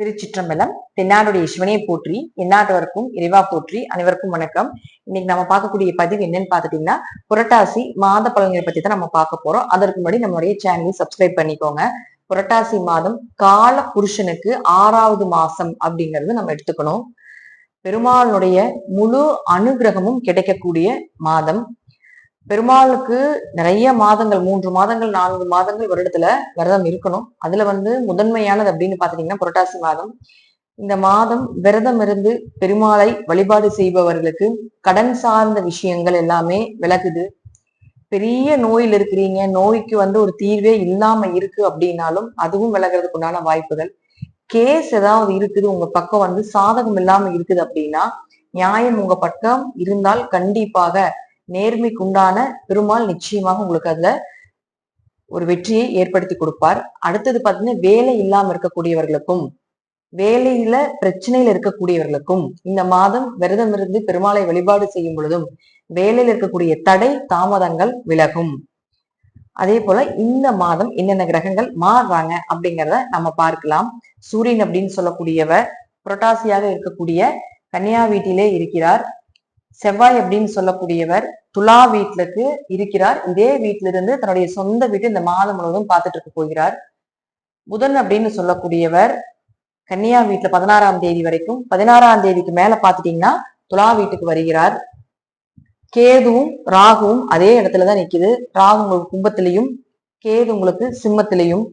திருச்சிற்றம்பலம் தென்னாடுடைய சிவனையை போற்றி எந்நாட்டவருக்கும் இறைவா போற்றி அனைவருக்கும் வணக்கம். இன்னைக்கு நம்ம பார்க்கக்கூடிய பதிவு என்னன்னு பார்த்துட்டீங்கன்னா புரட்டாசி மாத பலன்களை பத்தி தான் நம்ம பார்க்க போறோம். அதற்கு முன்னாடி நம்மளுடைய சேனலை சப்ஸ்கிரைப் பண்ணிக்கோங்க. புரட்டாசி மாதம் கால புருஷனுக்கு ஆறாவது மாசம் அப்படிங்கிறது நம்ம எடுத்துக்கணும். பெருமாளுடைய முழு அனுகிரகமும் கிடைக்கக்கூடிய மாதம் பெருமாளுக்கு நிறைய மாதங்கள் மூன்று மாதங்கள் நான்கு மாதங்கள் வருடத்துல விரதம் இருக்கணும். அதுல வந்து முதன்மையானது அப்படின்னு பாத்தீங்கன்னா புரட்டாசி மாதம். இந்த மாதம் விரதம் இருந்து பெருமாளை வழிபாடு செய்பவர்களுக்கு கடன் சார்ந்த விஷயங்கள் எல்லாமே விலகுது பெரிய நோயில் இருக்கிறீங்க நோய்க்கு வந்து ஒரு தீர்வே இல்லாம இருக்கு அப்படின்னாலும் அதுவும் விலகிறதுக்கு உண்டான வாய்ப்புகள். கேஸ் ஏதாவது இருக்குது உங்க பக்கம் வந்து சாதகம் இல்லாம இருக்குது அப்படின்னா நியாயம் உங்க பக்கம் இருந்தால் கண்டிப்பாக நேர்மைக்கு உண்டான பெருமாள் நிச்சயமாக உங்களுக்கு அதுல ஒரு வெற்றியை ஏற்படுத்தி கொடுப்பார். அடுத்தது பார்த்தீங்கன்னா வேலை இல்லாம இருக்கக்கூடியவர்களுக்கும் வேலையில பிரச்சனையில இருக்கக்கூடியவர்களுக்கும் இந்த மாதம் விரதம் இருந்து பெருமாளை வழிபாடு செய்யும் பொழுதும் வேலையில இருக்கக்கூடிய தடை தாமதங்கள் விலகும். அதே போல இந்த மாதம் என்னென்ன கிரகங்கள் மாறுறாங்க அப்படிங்கிறத நம்ம பார்க்கலாம். சூரியன் அப்படின்னு சொல்லக்கூடியவர் புரட்டாசியாக இருக்கக்கூடிய கன்னியா வீட்டிலே இருக்கிறார். செவ்வாய் அப்படின்னு சொல்லக்கூடியவர் துலா வீட்டுக்கு இருக்கிறார். இதே வீட்டிலிருந்து தன்னுடைய சொந்த வீட்டு இந்த மாதம் முழுவதும் பார்த்துட்டு இருக்க போகிறார். புதன் அப்படின்னு சொல்லக்கூடியவர் கன்னியா வீட்டுல பதினாறாம் தேதி வரைக்கும் பதினாறாம் தேதிக்கு மேல பாத்துட்டீங்கன்னா துலா வீட்டுக்கு வருகிறார். கேதுவும் ராகுவும் அதே இடத்துலதான் நிக்குது. ராகு உங்களுக்கு கும்பத்திலையும் கேது உங்களுக்கு சிம்மத்திலையும்.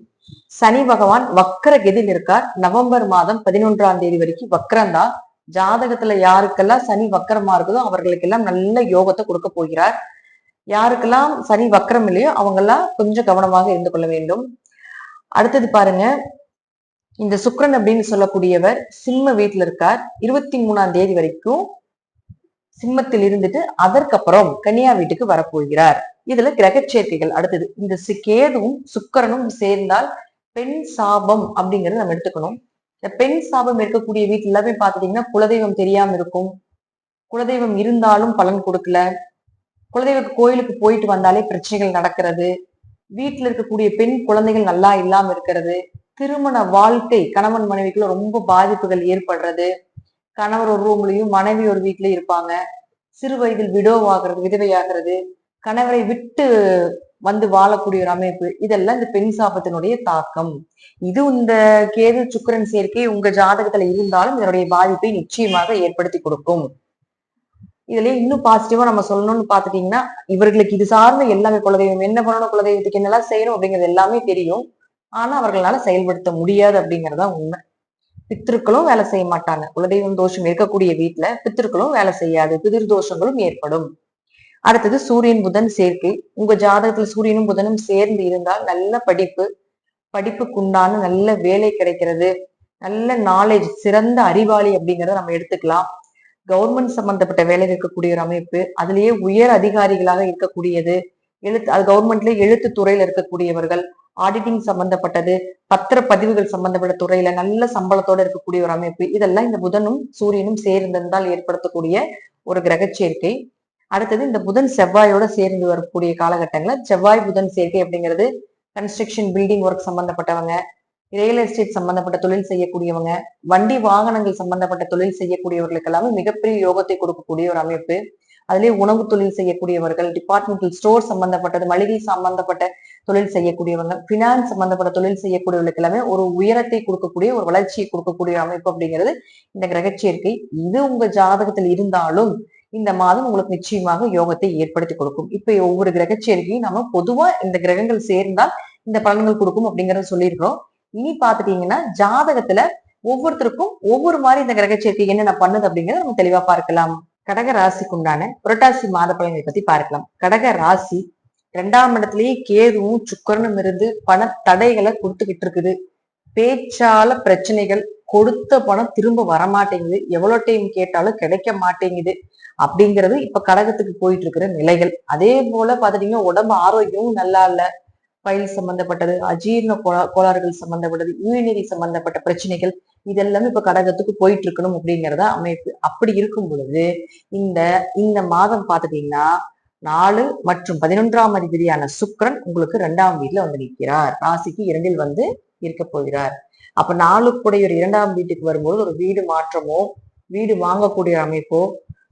சனி பகவான் வக்கர கெதில் இருக்கார். நவம்பர் மாதம் பதினொன்றாம் தேதி வரைக்கும் வக்கரம்தான். ஜாதகத்துல யாருக்கெல்லாம் சனி வக்கரமா இருக்குதோ அவர்களுக்கெல்லாம் நல்ல யோகத்தை கொடுக்க போகிறார். யாருக்கெல்லாம் சனி வக்கரம் இல்லையோ அவங்கெல்லாம் கொஞ்சம் கவனமாக இருந்து கொள்ள வேண்டும். அடுத்தது பாருங்க. இந்த சுக்கரன் அப்படின்னு சொல்லக்கூடியவர் சிம்ம வீட்டுல இருக்கார். இருபத்தி மூணாம் தேதி வரைக்கும் சிம்மத்தில் இருந்துட்டு அதற்கப்புறம் கன்னியா வீட்டுக்கு வரப்போகிறார். இதுல கிரக சேர்க்கைகள் அடுத்தது இந்த கேதுவும் சுக்கரனும் சேர்ந்தால் பெண் சாபம் அப்படிங்கறத நம்ம எடுத்துக்கணும். இந்த பெண் சாபம் இருக்கக்கூடிய வீட்டுல எல்லாமே பாத்துட்டீங்கன்னா குலதெய்வம் தெரியாம இருக்கும். குலதெய்வம் இருந்தாலும் பலன் கொடுக்கல. குலதெய்வ கோயிலுக்கு போயிட்டு வந்தாலே பிரச்சனைகள் நடக்கிறது. வீட்டுல இருக்கக்கூடிய பெண் குழந்தைகள் நல்லா இல்லாம இருக்கிறது. திருமண வாழ்க்கை கணவன் மனைவிக்குள்ள ரொம்ப பாதிப்புகள் ஏற்படுறது. கணவர் ஒரு ரூம்லயும் மனைவி ஒரு வீட்லயும் இருப்பாங்க. சிறு வயதில் விடோவாகிறது விதவையாகிறது. கணவரை விட்டு வந்து வாழக்கூடிய ஒரு அமைப்பு. இதெல்லாம் இந்த பெண் சாபத்தினுடைய தாக்கம். இது இந்த கேது சுக்கரன் சேர்க்கை உங்க ஜாதகத்துல இருந்தாலும் இதனுடைய பாதிப்பை நிச்சயமாக ஏற்படுத்தி கொடுக்கும். இதுல இன்னும் பாசிட்டிவா நம்ம சொல்லணும்னு பாத்துட்டீங்கன்னா இவர்களுக்கு இது சார்ந்த எல்லாமே குலதெய்வம் என்ன பண்ணணும் குலதெய்வத்துக்கு என்னெல்லாம் செய்யணும் அப்படிங்கிறது எல்லாமே தெரியும். ஆனா அவர்களால செயல்படுத்த முடியாது அப்படிங்கறதா உண்மை. பித்திருக்களும் வேலை செய்ய மாட்டாங்க. குலதெய்வம் தோஷம் இருக்கக்கூடிய வீட்டுல பித்திருக்களும் வேலை செய்யாது. பிதிர் தோஷங்களும் ஏற்படும். அடுத்தது சூரியன் புதன் சேர்க்கை. உங்க ஜாதகத்துல சூரியனும் புதனும் சேர்ந்து இருந்தால் நல்ல படிப்பு படிப்புக்குண்டான நல்ல வேலை கிடைக்கிறது. நல்ல நாலேஜ் சிறந்த அறிவாளி அப்படிங்கிறத நம்ம எடுத்துக்கலாம். கவர்மெண்ட் சம்பந்தப்பட்ட வேலை இருக்கக்கூடிய ஒரு அமைப்பு அதுலயே உயர் அதிகாரிகளாக இருக்கக்கூடியது. எழுத்து அது கவர்மெண்ட்ல எழுத்து துறையில இருக்கக்கூடியவர்கள் ஆடிட்டிங் சம்பந்தப்பட்டது பத்திர பதிவுகள் சம்பந்தப்பட்ட துறையில நல்ல சம்பளத்தோட இருக்கக்கூடிய ஒரு அமைப்பு. இதெல்லாம் இந்த புதனும் சூரியனும் சேர்ந்திருந்தால் ஏற்படுத்தக்கூடிய ஒரு கிரக சேர்க்கை அடுத்தது இந்த புதன் செவ்வாயோட சேர்ந்து வரக்கூடிய காலகட்டங்களில் செவ்வாய் புதன் சேர்க்கை அப்படிங்கிறது கன்ஸ்ட்ரக்ஷன் பில்டிங் ஒர்க் சம்பந்தப்பட்டவங்க ரியல் எஸ்டேட் சம்பந்தப்பட்ட தொழில் செய்யக்கூடியவங்க வண்டி வாகனங்கள் சம்பந்தப்பட்ட தொழில் செய்யக்கூடியவர்களுக்கு எல்லாமே மிகப்பெரிய யோகத்தை கொடுக்கக்கூடிய ஒரு அமைப்பு. அதுலேயே உணவு தொழில் செய்யக்கூடியவர்கள் டிபார்ட்மெண்டல் ஸ்டோர் சம்பந்தப்பட்டது மளிகை சம்பந்தப்பட்ட தொழில் செய்யக்கூடியவங்க பினான்ஸ் சம்பந்தப்பட்ட தொழில் செய்யக்கூடியவர்களுக்கு எல்லாமே ஒரு உயரத்தை கொடுக்கக்கூடிய ஒரு வளர்ச்சியை கொடுக்கக்கூடிய அமைப்பு அப்படிங்கிறது இந்த கிரகச்சேர்க்கை. இது உங்க ஜாதகத்தில் இருந்தாலும் இந்த மாதம் உங்களுக்கு நிச்சயமாக யோகத்தை ஏற்படுத்தி கொடுக்கும். இப்ப ஒவ்வொரு கிரகச்சேர்க்கையும் நம்ம பொதுவா இந்த கிரகங்கள் சேர்ந்தால் இந்த பலன்கள் கொடுக்கும் அப்படிங்கறத சொல்லியிருக்கிறோம். இனி பாத்துட்டீங்கன்னா ஜாதகத்துல ஒவ்வொருத்தருக்கும் ஒவ்வொரு மாதிரி இந்த கிரகச்சேர்க்கை என்னென்ன பண்ணுது அப்படிங்கறத நம்ம தெளிவா பார்க்கலாம். கடக ராசிக்குண்டான புரட்டாசி மாத பலன்களை பத்தி பார்க்கலாம். கடக ராசி இரண்டாம் இடத்துலயே கேதுவும் சுக்கரனும் இருந்து பண தடைகளை கொடுத்துக்கிட்டு இருக்குது. பேச்சால பிரச்சனைகள் கொடுத்த பணம் திரும்ப வரமாட்டேங்குது. எவ்வளவு டைம் கேட்டாலும் கிடைக்க மாட்டேங்குது அப்படிங்கிறது இப்ப கடகத்துக்கு போயிட்டு இருக்கிற நிலைகள். அதே போல பாத்துட்டீங்கன்னா உடம்பு ஆரோக்கியமும் நல்லா இல்ல. பயில் சம்பந்தப்பட்டது அஜீர்ண கோளாறுகள் சம்பந்தப்பட்டது யூரினரி சம்பந்தப்பட்ட பிரச்சனைகள் இதெல்லாமே இப்ப கடகத்துக்கு போயிட்டு இருக்கணும் அப்படிங்கிறதா அமைப்பு. அப்படி இருக்கும் பொழுது இந்த இந்த மாதம் பாத்துட்டீங்கன்னா நாலு மற்றும் பதினொன்றாம் அதிபதியான சுக்ரன் உங்களுக்கு இரண்டாம் வீட்டுல வந்து நிற்கிறார். ராசிக்கு இரண்டில் வந்து இருக்க போகிறார். அப்ப நாளுக்குடைய ஒரு இரண்டாம் வீட்டுக்கு வரும்போது ஒரு வீடு மாற்றமோ வீடு வாங்கக்கூடிய அமைப்போ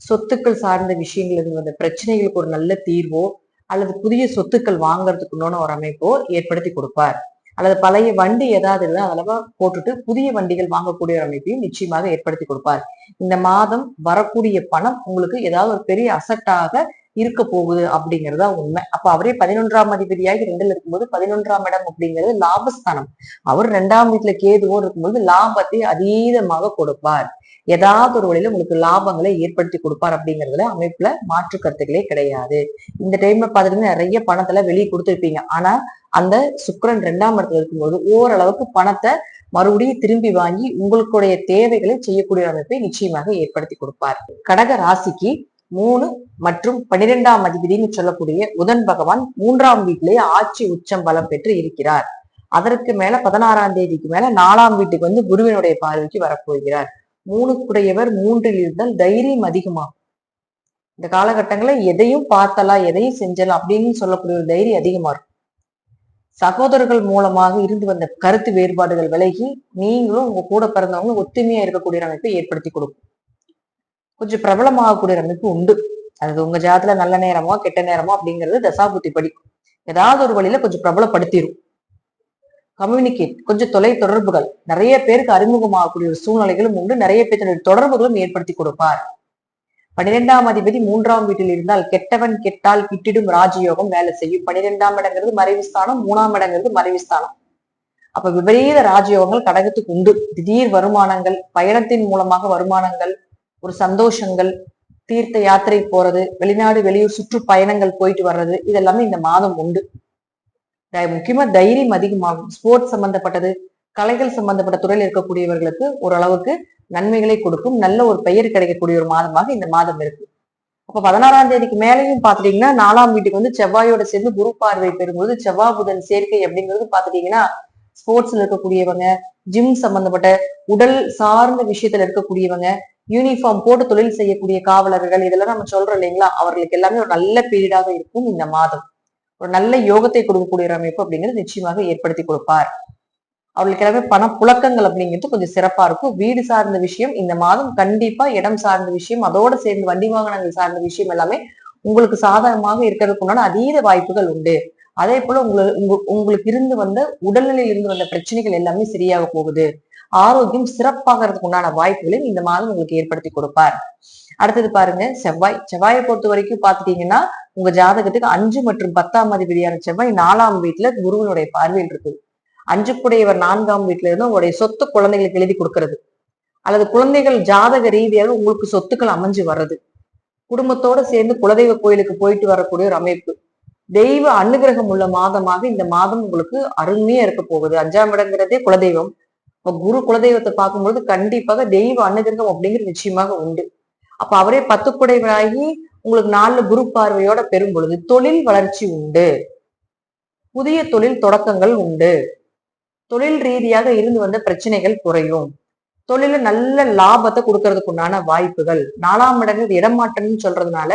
சொத்துக்கள் சார்ந்த விஷயங்கள் வந்த பிரச்சனைகளுக்கு ஒரு நல்ல தீர்வோ அல்லது புதிய சொத்துக்கள் வாங்குறதுக்கு உண்டான ஒரு அமைப்போ ஏற்படுத்தி கொடுப்பார். அல்லது பழைய வண்டி ஏதாவது இருந்தால் அதெல்லாம் போட்டுட்டு புதிய வண்டிகள் வாங்கக்கூடிய ஒரு அமைப்பையும் நிச்சயமாக ஏற்படுத்தி கொடுப்பார். இந்த மாதம் வரக்கூடிய பணம் உங்களுக்கு ஏதாவது ஒரு பெரிய அசட்டாக இருக்க போகுது அப்படிங்கறதா உண்மை. அப்ப அவரே பதினொன்றாம் அதிபதியாகி ரெண்டுல இருக்கும்போது பதினொன்றாம் இடம் அப்படிங்கிறது லாபஸ்தானம். அவர் ரெண்டாம் வீட்டுல கேதுவோ இருக்கும்போது லாபத்தை அதீதமாக கொடுப்பார். ஏதாவது ஒரு வழியில உங்களுக்கு லாபங்களை ஏற்படுத்தி கொடுப்பார் அப்படிங்கறதுல அமைப்புல மாற்று கருத்துக்களே கிடையாது. இந்த டைம்ல பாத்தீங்கன்னா நிறைய பணத்துல வெளியே கொடுத்துருப்பீங்க. ஆனா அந்த சுக்கரன் ரெண்டாம் இடத்துல இருக்கும்போது ஓரளவுக்கு பணத்தை மறுபடியும் திரும்பி வாங்கி உங்களுடைய தேவைகளை செய்யக்கூடிய அமைப்பை நிச்சயமாக ஏற்படுத்தி கொடுப்பார். கடக ராசிக்கு மூணு மற்றும் பனிரெண்டாம் அதிபதினு சொல்லக்கூடிய புதன் பகவான் மூன்றாம் வீட்டிலேயே ஆட்சி உச்சம் பலம் பெற்று இருக்கிறார். அதற்கு மேல பதினாறாம் தேதிக்கு மேல நாலாம் வீட்டுக்கு வந்து குருவினுடைய பார்வைக்கு வரப்போகிறார். மூணுக்குடையவர் மூன்றில் இருந்தால் தைரியம் அதிகமாகும். இந்த காலகட்டங்களில் எதையும் பார்த்தலாம் எதையும் செஞ்சலாம் அப்படின்னு சொல்லக்கூடிய ஒரு தைரியம் அதிகமா இருக்கும். சகோதரர்கள் மூலமாக இருந்து வந்த கருத்து வேறுபாடுகள் விலகி நீங்களும் உங்க கூட பிறந்தவங்க ஒத்துமையா இருக்கக்கூடிய அமைப்பை ஏற்படுத்தி கொடுக்கும். கொஞ்சம் பிரபலமாகக்கூடிய அமைப்பு உண்டு. அது உங்க ஜாதத்துல நல்ல நேரமோ கெட்ட நேரமோ அப்படிங்கிறது தசாபுத்தி படி. ஏதாவது ஒரு வழியில கொஞ்சம் பிரபலப்படுத்திடும் கம்யூனிகேட் கொஞ்சம் தொலை தொடர்புகள். நிறைய பேருக்கு அறிமுகமாகக்கூடிய ஒரு சூழ்நிலைகளும் உண்டு. நிறைய பேருடைய தொடர்புகளும் ஏற்படுத்தி கொடுப்பார். பன்னிரெண்டாம் அதிபதி மூன்றாம் வீட்டில் இருந்தால் கெட்டவன் கெட்டால் கிட்டிடும் ராஜயோகம் வேலை செய்யும். பன்னிரெண்டாம் இடங்கிறது மறைவுஸ்தானம் மூணாம் இடங்கிறது மறைவுஸ்தானம் அப்ப விபரீத ராஜயோகங்கள் கடகத்துக்கு உண்டு. திடீர் வருமானங்கள் பயணத்தின் மூலமாக வருமானங்கள் ஒரு சந்தோஷங்கள் தீர்த்த யாத்திரை போறது வெளிநாடு வெளியூர் சுற்றுப்பயணங்கள் போயிட்டு வர்றது இதெல்லாமே இந்த மாதம் உண்டு. முக்கியமா தைரியம் அதிகமாகும். ஸ்போர்ட்ஸ் சம்பந்தப்பட்டது கலைகள் சம்பந்தப்பட்ட துறையில் இருக்கக்கூடியவர்களுக்கு ஓரளவுக்கு நன்மைகளை கொடுக்கும். நல்ல ஒரு பெயர் கிடைக்கக்கூடிய ஒரு மாதமாக இந்த மாதம் இருக்கு. அப்ப பதினாறாம் தேதிக்கு மேலையும் பாத்துட்டீங்கன்னா நாலாம் வீட்டுக்கு வந்து செவ்வாயோட சேர்ந்து குரு பார்வை பெறும்போது செவ்வாய் புதன் சேர்க்கை அப்படிங்கிறது பாத்துட்டீங்கன்னா ஸ்போர்ட்ஸ்ல இருக்கக்கூடியவங்க ஜிம் சம்பந்தப்பட்ட உடல் சார்ந்த விஷயத்துல இருக்கக்கூடியவங்க யூனிஃபார்ம் போட்டு தொழில் செய்யக்கூடிய காவலர்கள் இதெல்லாம் நம்ம சொல்றோம் இல்லைங்களா? அவர்களுக்கு எல்லாமே ஒரு நல்ல பீரியடாக இருக்கும் இந்த மாதம். ஒரு நல்ல யோகத்தை கொடுக்கக்கூடிய ஒரு அமைப்பு அப்படிங்கிறது நிச்சயமாக ஏற்படுத்தி கொடுப்பார். அவர்களுக்கு எல்லாமே பண புழக்கங்கள் அப்படிங்கிறது கொஞ்சம் சிறப்பா இருக்கும். வீடு சார்ந்த விஷயம் இந்த மாதம் கண்டிப்பா இடம் சார்ந்த விஷயம் அதோட சேர்ந்து வண்டி வாகனங்கள் சார்ந்த விஷயம் எல்லாமே உங்களுக்கு சாதகமாக இருக்கிறதுக்கு உண்டான அதீத வாய்ப்புகள் உண்டு. அதே போல உங்களுக்கு உங்களுக்கு இருந்து வந்த உடல்நிலையில் இருந்து வந்த பிரச்சனைகள் எல்லாமே சரியாக போகுது. ஆரோக்கியம் சிறப்பாகிறதுக்கு உண்டான வாய்ப்புகளையும் இந்த மாதம் உங்களுக்கு ஏற்படுத்தி கொடுப்பார். அடுத்தது பாருங்க செவ்வாய். செவ்வாயை பொறுத்த வரைக்கும் பாத்துட்டீங்கன்னா உங்க ஜாதகத்துக்கு அஞ்சு மற்றும் பத்தாம் அதிபதியான செவ்வாய் நாலாம் வீட்டுல குருவனுடைய பார்வையில் இருக்குது அஞ்சுக்குடையவர் நான்காம் வீட்டுல இருந்து உங்களுடைய சொத்து குழந்தைகளுக்கு எழுதி கொடுக்கறது. அல்லது குழந்தைகள் ஜாதக ரீதியாக உங்களுக்கு சொத்துக்கள் அமைஞ்சு வர்றது. குடும்பத்தோட சேர்ந்து குலதெய்வ கோயிலுக்கு போயிட்டு வரக்கூடிய ஒரு அமைப்பு. தெய்வ அனுகிரகம் உள்ள மாதமாக இந்த மாதம் உங்களுக்கு அருமையா இருக்க போகுது. அஞ்சாம் இடங்கிறதே குலதெய்வம். குரு குலதெய்வத்தை பார்க்கும்போது கண்டிப்பாக தெய்வ அனுகிரகம் அப்படிங்கிறது நிச்சயமாக உண்டு. அப்ப அவரே பத்துக்குடைவராகி உங்களுக்கு நாலு குரு பார்வையோட பெறும் பொழுது தொழில் வளர்ச்சி உண்டு. புதிய தொழில் தொடக்கங்கள் உண்டு. தொழில் ரீதியாக இருந்து வந்த பிரச்சனைகள் குறையும். தொழில நல்ல லாபத்தை கொடுக்கறதுக்கு உண்டான வாய்ப்புகள். நாலாம் இடங்கிறது இடமாற்றம்னு சொல்றதுனால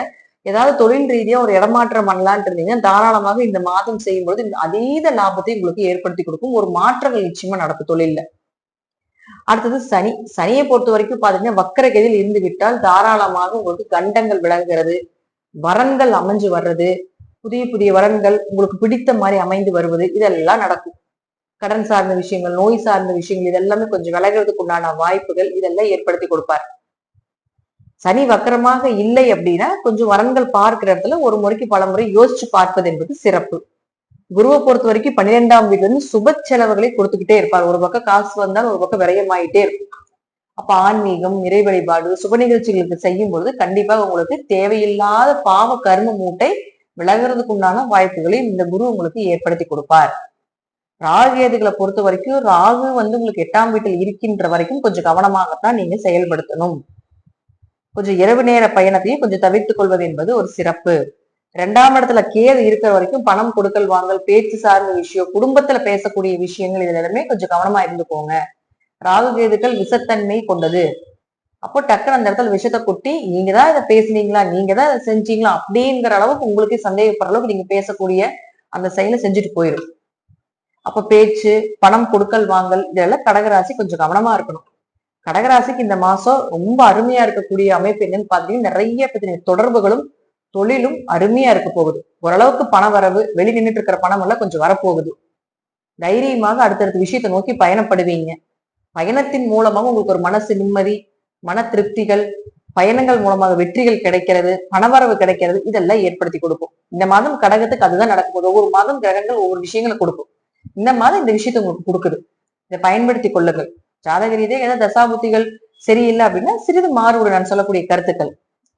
ஏதாவது தொழில் ரீதியா ஒரு இடமாற்றம் பண்ணலான் இருந்தீங்கன்னா தாராளமாக இந்த மாதம் செய்யும்போது இந்த அதீத லாபத்தை உங்களுக்கு ஏற்படுத்தி கொடுக்கும். ஒரு மாற்றங்கள் நிச்சயமா நடக்கும் தொழில்ல. அடுத்தது சனி. சனியை பொறுத்த வரைக்கும் பாத்தீங்கன்னா வக்கரகதியில் இருந்து விட்டால் தாராளமாக உங்களுக்கு கண்டங்கள் விளங்குகிறது. வரன்கள் அமைஞ்சு வர்றது. புதிய புதிய வரன்கள் உங்களுக்கு பிடித்த மாதிரி அமைந்து வருவது. இதெல்லாம் நடக்கும். கடன் சார்ந்த விஷயங்கள் நோய் சார்ந்த விஷயங்கள் இதெல்லாமே கொஞ்சம் விலகிறதுக்கு உண்டான வாய்ப்புகள் இதெல்லாம் ஏற்படுத்தி கொடுப்பார். சனி வக்கரமாக இல்லை அப்படின்னா கொஞ்சம் வரன்கள் பார்க்கிற இடத்துல ஒரு முறைக்கு பல முறை யோசிச்சு பார்ப்பது என்பது சிறப்பு. குருவை பொறுத்த வரைக்கும் பன்னிரெண்டாம் வீட்டுல இருந்து சுப செலவுகளை கொடுத்துக்கிட்டே இருப்பார். ஒரு பக்கம் காசு வந்தால் ஒரு பக்கம் விரயமாயிட்டே இருக்கும். அப்ப ஆன்மீகம் நிறை வழிபாடு சுப நிகழ்ச்சிகளுக்கு செய்யும் பொழுது கண்டிப்பாக உங்களுக்கு தேவையில்லாத பாவ கர்ம மூட்டை விலகிறதுக்கு உண்டான வாய்ப்புகளை இந்த குரு உங்களுக்கு ஏற்படுத்தி கொடுப்பார். ராகு ஏதுகளை பொறுத்த வரைக்கும் ராகு வந்து உங்களுக்கு எட்டாம் வீட்டில் இருக்கின்ற வரைக்கும் கொஞ்சம் கவனமாகத்தான் நீங்க செயல்படுத்தணும். கொஞ்சம் இரவு நேர பயணத்தையும் கொஞ்சம் தவிர்த்துக் கொள்வது என்பது ஒரு சிறப்பு. ரெண்டாம் இடத்துல கேது இருக்கிற வரைக்கும் பணம் கொடுக்கல் வாங்கல் பேச்சு சார்ந்த விஷயம் குடும்பத்துல பேசக்கூடிய விஷயங்கள் இதுல எல்லாமே கொஞ்சம் கவனமா இருந்துக்கோங்க. ராகு கேதுக்கள் விஷத்தன்மை கொண்டது. அப்போ டக்குனு அந்த இடத்துல விஷத்தை கொட்டி நீங்க தான் இதை பேசுனீங்களா? நீங்க தான் இதை செஞ்சீங்களா? அப்படிங்கிற அளவுக்கு உங்களுக்கே சந்தேகப்படுற அளவுக்கு நீங்க பேசக்கூடிய அந்த செயலை செஞ்சுட்டு போயிடும் அப்ப பேச்சு பணம் கொடுக்கல் வாங்கல் இதெல்லாம் கடகராசி கொஞ்சம் கவனமா இருக்கணும். கடகராசிக்கு இந்த மாசம் ரொம்ப அருமையா இருக்கக்கூடிய அமைப்பு என்னன்னு பாத்தீங்கன்னா நிறைய பேர் தொடர்புகளும் தொழிலும் அருமையா இருக்க போகுது. ஓரளவுக்கு பண வரவு வெளி நின்றுட்டு இருக்கிற பணம் எல்லாம் கொஞ்சம் வரப்போகுது. தைரியமாக அடுத்தடுத்த விஷயத்தை நோக்கி பயணப்படுவீங்க. பயணத்தின் மூலமாக உங்களுக்கு ஒரு மனசு நிம்மதி மன திருப்திகள் பயணங்கள் மூலமாக வெற்றிகள் கிடைக்கிறது பணவரவு கிடைக்கிறது இதெல்லாம் ஏற்படுத்தி கொடுக்கும். இந்த மாதம் கடகத்துக்கு அதுதான் நடக்க போகுது. ஒவ்வொரு மாதம் கிரகங்கள் ஒவ்வொரு விஷயங்களை கொடுக்கும். இந்த மாதம் இந்த விஷயத்தை உங்களுக்கு கொடுக்குது. இதை பயன்படுத்தி கொள்ளுங்கள். ஜாதக ரீதியாக ஏதாவது தசாபுத்திகள் சரியில்லை அப்படின்னா சிறிது மாறுபடும் நான் சொல்லக்கூடிய கருத்துக்கள்.